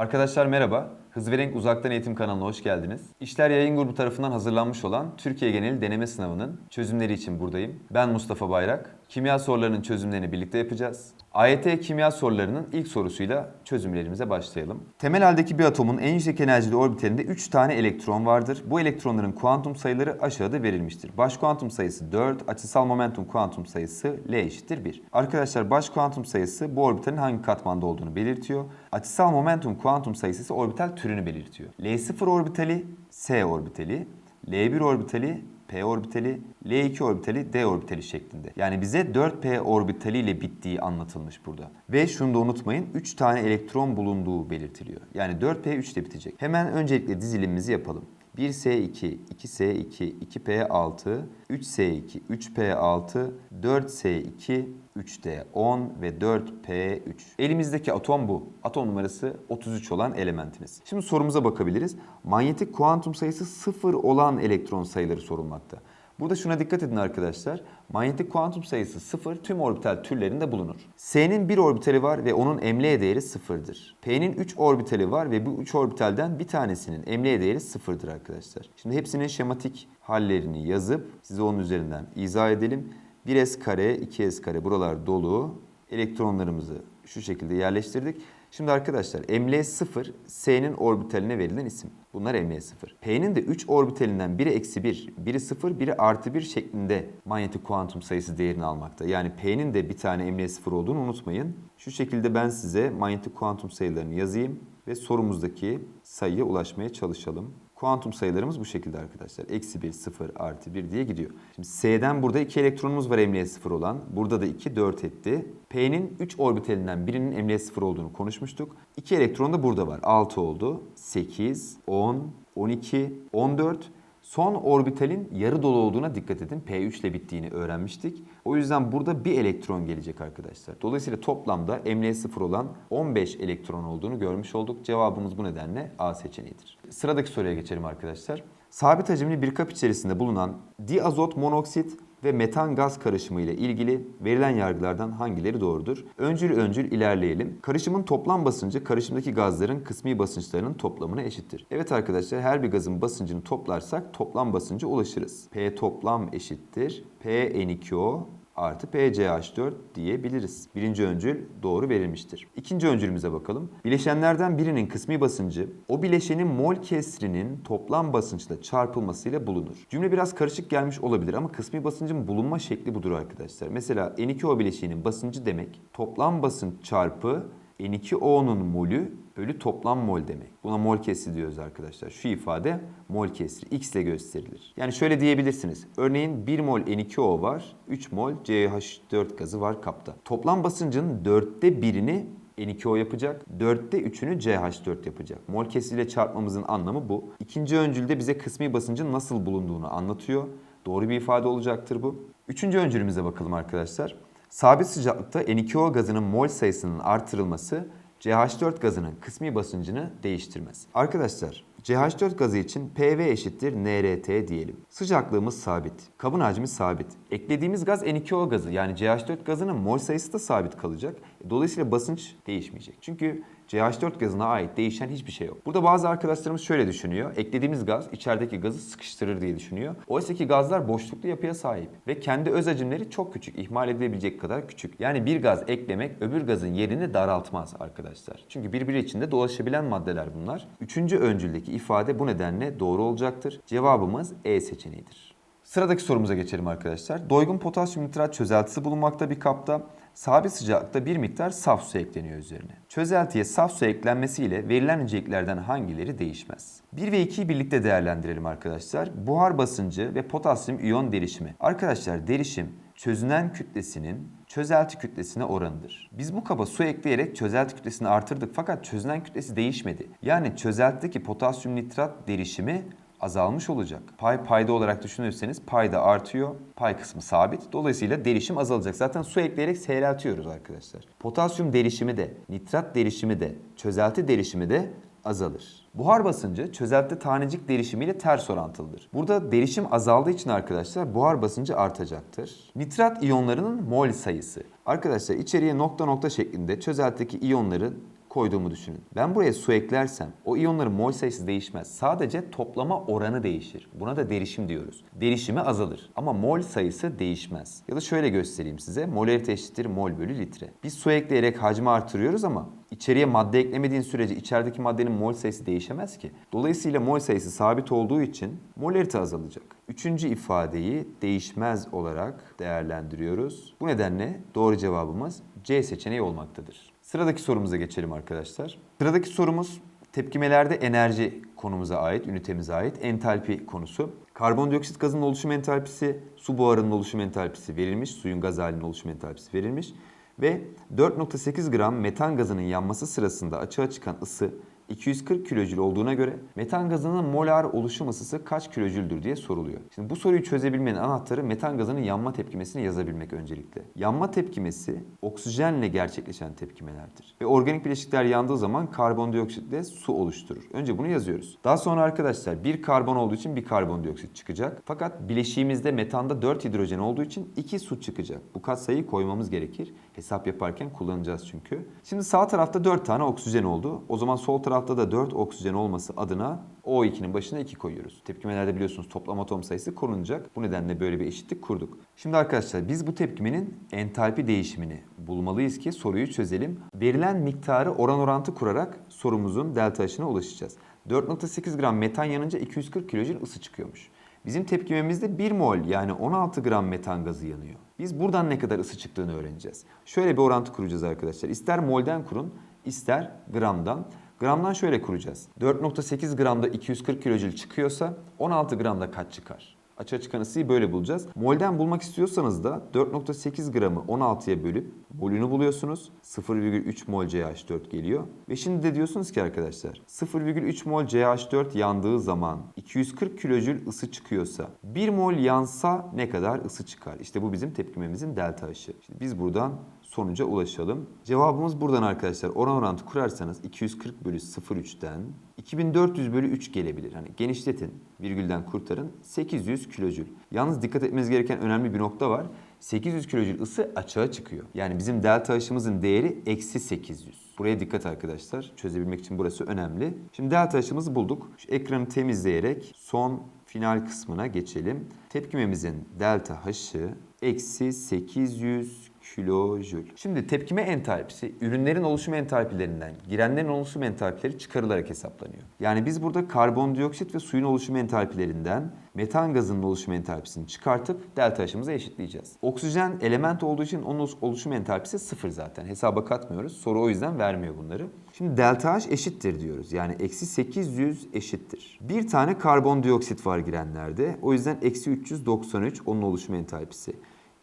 Arkadaşlar merhaba. Hız ve Renk Uzaktan Eğitim kanalına hoş geldiniz. İşler Yayın Grubu tarafından hazırlanmış olan Türkiye Geneli Deneme Sınavı'nın çözümleri için buradayım. Ben Mustafa Bayrak. Kimya sorularının çözümlerini birlikte yapacağız. AYT kimya sorularının ilk sorusuyla çözümlerimize başlayalım. Temel haldeki bir atomun en yüksek enerjili orbiterinde 3 tane elektron vardır. Bu elektronların kuantum sayıları aşağıda verilmiştir. Baş kuantum sayısı 4, açısal momentum kuantum sayısı L eşittir 1. Arkadaşlar baş kuantum sayısı bu orbitalin hangi katmanda olduğunu belirtiyor. Açısal momentum kuantum sayısı ise orbital türünü belirtiyor. L0 orbitali S orbitali, L1 orbitali P orbitali, L2 orbitali, D orbitali şeklinde. Yani bize 4P orbitali ile bittiği anlatılmış burada. Ve şunu da unutmayın 3 tane elektron bulunduğu belirtiliyor. Yani 4P 3 ile bitecek. Hemen öncelikle dizilimimizi yapalım. 1S2, 2S2, 2P6, 3S2, 3P6, 4S2, 3D10 ve 4P3. Elimizdeki atom bu. Atom numarası 33 olan elementimiz. Şimdi sorumuza bakabiliriz. Manyetik kuantum sayısı 0 olan elektron sayıları sorulmakta. Burada şuna dikkat edin arkadaşlar. Manyetik kuantum sayısı 0 tüm orbital türlerinde bulunur. S'nin bir orbitali var ve onun emleye değeri 0'dır. P'nin 3 orbitali var ve bu 3 orbitalden bir tanesinin emleye değeri 0'dır arkadaşlar. Şimdi hepsinin şematik hallerini yazıp size onun üzerinden izah edelim. 1s kare, 2s kare buralar dolu. Elektronlarımızı şu şekilde yerleştirdik. Şimdi arkadaşlar ML0 S'nin orbitaline verilen isim. Bunlar ML0. P'nin de 3 orbitalinden biri eksi 1, biri 0, biri artı 1 şeklinde manyetik kuantum sayısı değerini almakta. Yani P'nin de bir tane ML0 olduğunu unutmayın. Şu şekilde ben size manyetik kuantum sayılarını yazayım ve sorumuzdaki sayıya ulaşmaya çalışalım. Kuantum sayılarımız bu şekilde arkadaşlar. Eksi 1, 0, artı 1 diye gidiyor. Şimdi S'den burada 2 elektronumuz var emniyet 0 olan. Burada da 2, 4 etti. P'nin 3 orbitalinden birinin emniyet 0 olduğunu konuşmuştuk. 2 elektron da burada var. 6 oldu. 8, 10, 12, 14. Son orbitalin yarı dolu olduğuna dikkat edin. P3 ile bittiğini öğrenmiştik. O yüzden burada bir elektron gelecek arkadaşlar. Dolayısıyla toplamda ML0 olan 15 elektron olduğunu görmüş olduk. Cevabımız bu nedenle A seçeneğidir. Sıradaki soruya geçelim arkadaşlar. Sabit hacimli bir kap içerisinde bulunan diazot monoksit ve metan gaz karışımı ile ilgili verilen yargılardan hangileri doğrudur? Öncül öncül ilerleyelim. Karışımın toplam basıncı karışımdaki gazların kısmi basınçlarının toplamına eşittir. Evet arkadaşlar her bir gazın basıncını toplarsak toplam basınca ulaşırız. P toplam eşittir. P N2O artı PCH4 diyebiliriz. Birinci öncül doğru verilmiştir. İkinci öncülümüze bakalım. Bileşenlerden birinin kısmi basıncı o bileşenin mol kesrinin toplam basınçla çarpılmasıyla bulunur. Cümle biraz karışık gelmiş olabilir ama kısmi basıncın bulunma şekli budur arkadaşlar. Mesela N2O bileşiğinin basıncı demek toplam basınç çarpı N2O'nun molü bölü toplam mol demek. Buna mol kesri diyoruz arkadaşlar. Şu ifade mol kesri x ile gösterilir. Yani şöyle diyebilirsiniz. Örneğin 1 mol N2O var, 3 mol CH4 gazı var kapta. Toplam basıncın dörtte birini N2O yapacak. Dörtte üçünü CH4 yapacak. Mol kesriyle çarpmamızın anlamı bu. İkinci öncülde bize kısmi basıncın nasıl bulunduğunu anlatıyor. Doğru bir ifade olacaktır bu. Üçüncü öncülümüze bakalım arkadaşlar. Sabit sıcaklıkta N2O gazının mol sayısının artırılması CH4 gazının kısmi basıncını değiştirmez. Arkadaşlar CH4 gazı için PV eşittir NRT diyelim. Sıcaklığımız sabit. Kabın hacmi sabit. Eklediğimiz gaz N2O gazı yani CH4 gazının mol sayısı da sabit kalacak. Dolayısıyla basınç değişmeyecek. Çünkü CH4 gazına ait değişen hiçbir şey yok. Burada bazı arkadaşlarımız şöyle düşünüyor. Eklediğimiz gaz içerideki gazı sıkıştırır diye düşünüyor. Oysa ki gazlar boşluklu yapıya sahip ve kendi öz hacimleri çok küçük, ihmal edilebilecek kadar küçük. Yani bir gaz eklemek öbür gazın yerini daraltmaz arkadaşlar. Çünkü birbiri içinde dolaşabilen maddeler bunlar. Üçüncü öncüldeki ifade bu nedenle doğru olacaktır. Cevabımız E seçeneğidir. Sıradaki sorumuza geçelim arkadaşlar. Doygun potasyum nitrat çözeltisi bulunmakta bir kapta. Sabit sıcaklıkta bir miktar saf su ekleniyor üzerine. Çözeltiye saf su eklenmesiyle verilen önceliklerden hangileri değişmez? 1 ve 2'yi birlikte değerlendirelim arkadaşlar. Buhar basıncı ve potasyum iyon derişimi. Arkadaşlar derişim çözünen kütlesinin çözelti kütlesine oranıdır. Biz bu kaba su ekleyerek çözelti kütlesini artırdık fakat çözünen kütlesi değişmedi. Yani çözeltideki potasyum nitrat derişimi azalmış olacak. Pay payda olarak düşünürseniz payda artıyor. Pay kısmı sabit. Dolayısıyla derişim azalacak. Zaten su ekleyerek seyreltiyoruz arkadaşlar. Potasyum derişimi de, nitrat derişimi de, çözelti derişimi de azalır. Buhar basıncı çözelti tanecik derişimiyle ters orantılıdır. Burada derişim azaldığı için arkadaşlar buhar basıncı artacaktır. Nitrat iyonlarının mol sayısı. Arkadaşlar içeriye nokta nokta şeklinde çözeltideki iyonları koyduğumu düşünün. Ben buraya su eklersem o iyonların mol sayısı değişmez. Sadece toplama oranı değişir. Buna da derişim diyoruz. Derişimi azalır ama mol sayısı değişmez. Ya da şöyle göstereyim size. Molarite eşittir mol bölü litre. Biz su ekleyerek hacmi artırıyoruz ama içeriye madde eklemediğin sürece içerideki maddenin mol sayısı değişemez ki. Dolayısıyla mol sayısı sabit olduğu için molarite azalacak. Üçüncü ifadeyi değişmez olarak değerlendiriyoruz. Bu nedenle doğru cevabımız C seçeneği olmaktadır. Sıradaki sorumuza geçelim arkadaşlar. Sıradaki sorumuz tepkimelerde enerji konumuza ait, ünitemize ait entalpi konusu. Karbondioksit gazının oluşum entalpisi, su buharının oluşum entalpisi verilmiş, suyun gaz halinin oluşum entalpisi verilmiş ve 4.8 gram metan gazının yanması sırasında açığa çıkan ısı 240 kilojül olduğuna göre metan gazının molar oluşum ısısı kaç kilojüldür diye soruluyor. Şimdi bu soruyu çözebilmenin anahtarı metan gazının yanma tepkimesini yazabilmek öncelikle. Yanma tepkimesi oksijenle gerçekleşen tepkimelerdir. Ve organik bileşikler yandığı zaman karbondioksitle su oluşturur. Önce bunu yazıyoruz. Daha sonra arkadaşlar bir karbon olduğu için bir karbondioksit çıkacak. Fakat bileşiğimizde metanda 4 hidrojen olduğu için 2 su çıkacak. Bu katsayıyı koymamız gerekir. Hesap yaparken kullanacağız çünkü. Şimdi sağ tarafta 4 tane oksijen oldu. O zaman sol tarafta da 4 oksijen olması adına O2'nin başına 2 koyuyoruz. Tepkimelerde biliyorsunuz toplam atom sayısı korunacak. Bu nedenle böyle bir eşitlik kurduk. Şimdi arkadaşlar biz bu tepkimenin entalpi değişimini bulmalıyız ki soruyu çözelim. Verilen miktarı oran orantı kurarak sorumuzun delta H'ına ulaşacağız. 4.8 gram metan yanınca 240 kilojül ısı çıkıyormuş. Bizim tepkimemizde 1 mol yani 16 gram metan gazı yanıyor. Biz buradan ne kadar ısı çıktığını öğreneceğiz. Şöyle bir orantı kuracağız arkadaşlar. İster molden kurun, ister gramdan. Gramdan şöyle kuracağız. 4.8 gramda 240 kilojül çıkıyorsa 16 gramda kaç çıkar? Açığa çıkan ısıyı böyle bulacağız. Molden bulmak istiyorsanız da 4.8 gramı 16'ya bölüp molünü buluyorsunuz. 0,3 mol CH4 geliyor. Ve şimdi de diyorsunuz ki arkadaşlar 0,3 mol CH4 yandığı zaman 240 kilojül ısı çıkıyorsa 1 mol yansa ne kadar ısı çıkar? İşte bu bizim tepkimemizin delta H'ı. Şimdi biz buradan sonuca ulaşalım. Cevabımız buradan arkadaşlar. Oran orantı kurarsanız 240 bölü 0,3'ten 2400 bölü 3 gelebilir. Hani genişletin, virgülden kurtarın. 800 kilojül. Yalnız dikkat etmeniz gereken önemli bir nokta var. 800 kilojül ısı açığa çıkıyor. Yani bizim delta H'ımızın değeri eksi 800. Buraya dikkat arkadaşlar. Çözebilmek için burası önemli. Şimdi delta H'ımızı bulduk. Şu ekranı temizleyerek son final kısmına geçelim. Tepkimemizin delta H'ı eksi 800 kilojül. Şimdi tepkime entalpisi ürünlerin oluşum entalpilerinden girenlerin oluşum entalpileri çıkarılarak hesaplanıyor. Yani biz burada karbondioksit ve suyun oluşum entalpilerinden metan gazının oluşum entalpisini çıkartıp delta H'ımıza eşitleyeceğiz. Oksijen element olduğu için onun oluşum entalpisi sıfır zaten. Hesaba katmıyoruz. Soru o yüzden vermiyor bunları. Şimdi delta H eşittir diyoruz. Yani eksi 800 eşittir. Bir tane karbondioksit var girenlerde. O yüzden eksi 393 onun oluşum entalpisi.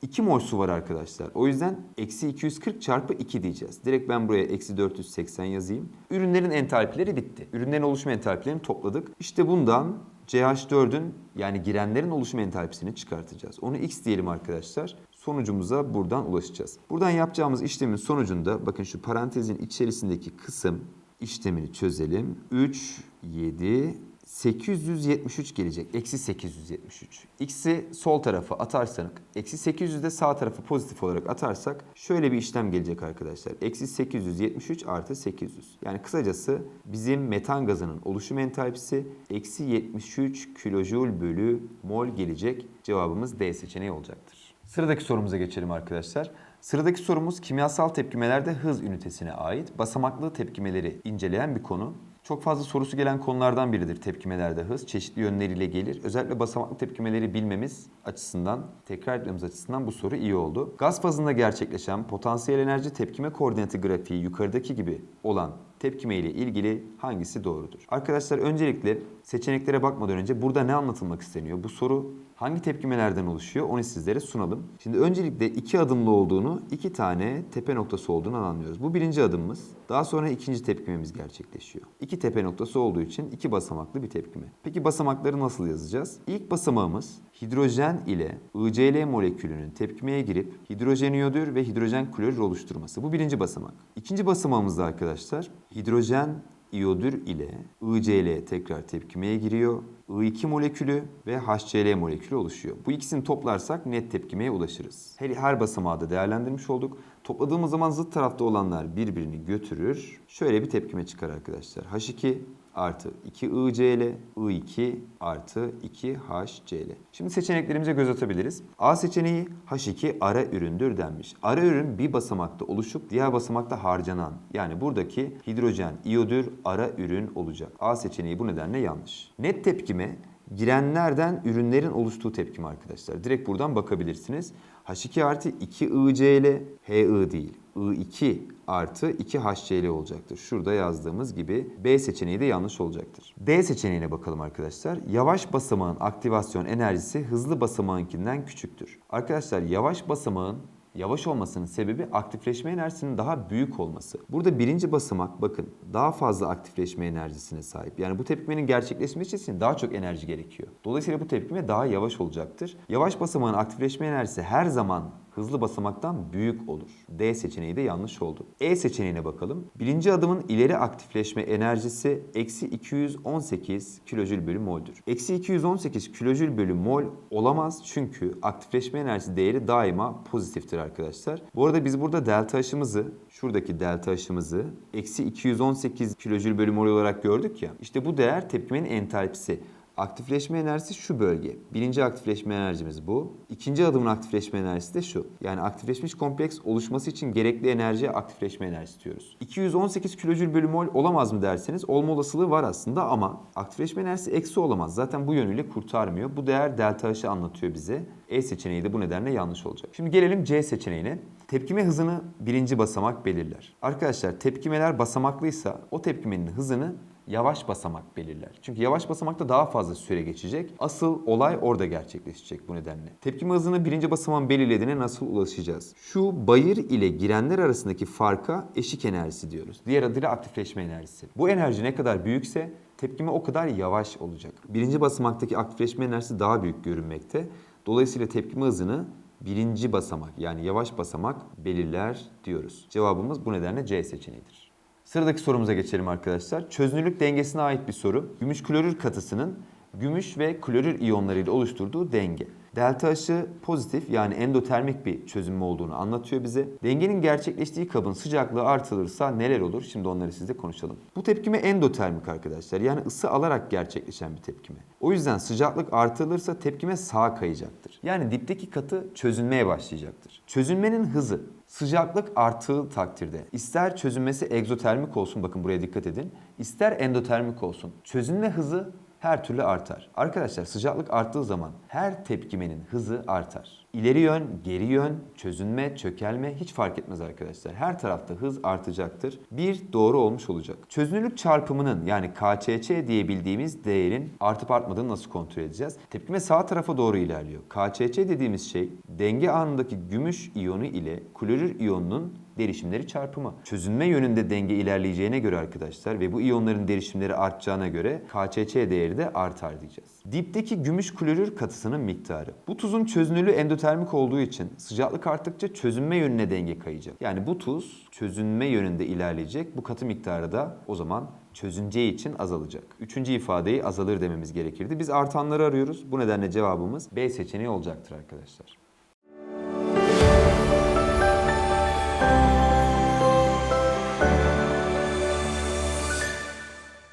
2 mol su var arkadaşlar. O yüzden eksi 240 çarpı 2 diyeceğiz. Direkt ben buraya eksi 480 yazayım. Ürünlerin entalpileri bitti. Ürünlerin oluşum entalpilerini topladık. İşte bundan CH4'ün yani girenlerin oluşum entalpisini çıkartacağız. Onu X diyelim arkadaşlar. Sonucumuza buradan ulaşacağız. Buradan yapacağımız işlemin sonucunda bakın şu parantezin içerisindeki kısım işlemini çözelim. 3, 7, 873 gelecek. Eksi 873. X'i sol tarafa atarsak, eksi 800 de sağ tarafı pozitif olarak atarsak şöyle bir işlem gelecek arkadaşlar. Eksi 873 artı 800. Yani kısacası bizim metan gazının oluşum entalpisi eksi 73 kilojoule bölü mol gelecek. Cevabımız D seçeneği olacaktır. Sıradaki sorumuza geçelim arkadaşlar. Sıradaki sorumuz kimyasal tepkimelerde hız ünitesine ait basamaklı tepkimeleri inceleyen bir konu. Çok fazla sorusu gelen konulardan biridir tepkimelerde hız. Çeşitli yönleriyle gelir. Özellikle basamaklı tepkimeleri bilmemiz açısından, tekrar etmemiz açısından bu soru iyi oldu. Gaz fazında gerçekleşen potansiyel enerji tepkime koordinatı grafiği yukarıdaki gibi olan tepkime ile ilgili hangisi doğrudur? Arkadaşlar öncelikle seçeneklere bakmadan önce burada ne anlatılmak isteniyor? Bu soru hangi tepkimelerden oluşuyor? Onu sizlere sunalım. Şimdi öncelikle iki adımlı olduğunu, iki tane tepe noktası olduğunu anlıyoruz. Bu birinci adımımız. Daha sonra ikinci tepkimemiz gerçekleşiyor. İki tepe noktası olduğu için iki basamaklı bir tepkime. Peki basamakları nasıl yazacağız? İlk basamağımız hidrojen ile ICl molekülünün tepkimeye girip hidrojen iyodür ve hidrojen klorür oluşturması. Bu birinci basamak. İkinci basamağımızda arkadaşlar hidrojen iyodür ile ICl tekrar tepkimeye giriyor. I2 molekülü ve HCl molekülü oluşuyor. Bu ikisini toplarsak net tepkimeye ulaşırız. Her, her basamağı da değerlendirmiş olduk. Topladığımız zaman zıt tarafta olanlar birbirini götürür. Şöyle bir tepkime çıkar arkadaşlar. H2 artı 2 ICl, I2 artı 2 HCl. Şimdi seçeneklerimize göz atabiliriz. A seçeneği H2 ara üründür denmiş. Ara ürün bir basamakta oluşup diğer basamakta harcanan yani buradaki hidrojen iyodür ara ürün olacak. A seçeneği bu nedenle yanlış. Net tepkime girenlerden ürünlerin oluştuğu tepkime arkadaşlar. Direkt buradan bakabilirsiniz. H2 artı 2 ICl, HI değil. I2 artı 2 HCl olacaktır. Şurada yazdığımız gibi B seçeneği de yanlış olacaktır. D seçeneğine bakalım arkadaşlar. Yavaş basamağın aktivasyon enerjisi hızlı basamağınkinden küçüktür. Arkadaşlar yavaş basamağın Yavaş olmasının sebebi aktifleşme enerjisinin daha büyük olması. Burada birinci basamak bakın daha fazla aktifleşme enerjisine sahip. Yani bu tepkimenin gerçekleşmesi için daha çok enerji gerekiyor. Dolayısıyla bu tepkime daha yavaş olacaktır. Yavaş basamağın aktifleşme enerjisi her zaman hızlı basamaktan büyük olur. D seçeneği de yanlış oldu. E seçeneğine bakalım. Birinci adımın ileri aktifleşme enerjisi eksi 218 kilojül bölü moldür. Eksi 218 kilojül bölü mol olamaz çünkü aktifleşme enerjisi değeri daima pozitiftir arkadaşlar. Bu arada biz burada delta H'ımızı, şuradaki delta H'ımızı eksi 218 kilojül bölü mol olarak gördük ya. İşte bu değer tepkimenin entalpisi. Aktifleşme enerjisi şu bölge. Birinci aktifleşme enerjimiz bu. İkinci adımın aktifleşme enerjisi de şu. Yani aktifleşmiş kompleks oluşması için gerekli enerjiye aktifleşme enerjisi diyoruz. 218 kilojül bölü mol olamaz mı derseniz olma olasılığı var aslında ama aktifleşme enerjisi eksi olamaz. Zaten bu yönüyle kurtarmıyor. Bu değer delta H'ı anlatıyor bize. E seçeneği de bu nedenle yanlış olacak. Şimdi gelelim C seçeneğine. Tepkime hızını birinci basamak belirler. Arkadaşlar tepkimeler basamaklıysa o tepkimenin hızını yavaş basamak belirler. Çünkü yavaş basamakta daha fazla süre geçecek. Asıl olay orada gerçekleşecek bu nedenle. Tepkime hızını birinci basamağın belirlediğine nasıl ulaşacağız? Şu bayır ile girenler arasındaki farka eşik enerjisi diyoruz. Diğer adıyla aktifleşme enerjisi. Bu enerji ne kadar büyükse tepkime o kadar yavaş olacak. Birinci basamaktaki aktifleşme enerjisi daha büyük görünmekte. Dolayısıyla tepkime hızını birinci basamak yani yavaş basamak belirler diyoruz. Cevabımız bu nedenle C seçeneğidir. Sıradaki sorumuza geçelim arkadaşlar. Çözünürlük dengesine ait bir soru. Gümüş klorür katısının gümüş ve klorür iyonlarıyla oluşturduğu denge. Delta H'ı pozitif yani endotermik bir çözünme olduğunu anlatıyor bize. Dengenin gerçekleştiği kabın sıcaklığı artılırsa neler olur? Şimdi onları sizle konuşalım. Bu tepkime endotermik arkadaşlar. Yani ısı alarak gerçekleşen bir tepkime. O yüzden sıcaklık artırılırsa tepkime sağa kayacaktır. Yani dipteki katı çözünmeye başlayacaktır. Çözünmenin hızı sıcaklık arttığı takdirde ister çözünmesi egzotermik olsun bakın buraya dikkat edin. ister endotermik olsun. Çözünme hızı her türlü artar. Arkadaşlar sıcaklık arttığı zaman her tepkimenin hızı artar. İleri yön, geri yön, çözünme, çökelme hiç fark etmez arkadaşlar. Her tarafta hız artacaktır. Bir doğru olmuş olacak. Çözünürlük çarpımının yani KÇÇ diye bildiğimiz değerin artıp artmadığını nasıl kontrol edeceğiz? Tepkime sağ tarafa doğru ilerliyor. KÇÇ dediğimiz şey denge anındaki gümüş iyonu ile klorür iyonunun derişimleri çarpımı. Çözünme yönünde denge ilerleyeceğine göre arkadaşlar ve bu iyonların derişimleri artacağına göre KÇÇ değeri de artar diyeceğiz. Dipteki gümüş klorür katısının miktarı. Bu tuzun çözünürlüğü endotermik olduğu için sıcaklık arttıkça çözünme yönüne denge kayacak. Yani bu tuz çözünme yönünde ilerleyecek. Bu katı miktarı da o zaman çözüneceği için azalacak. Üçüncü ifadeyi azalır dememiz gerekirdi. Biz artanları arıyoruz. Bu nedenle cevabımız B seçeneği olacaktır arkadaşlar.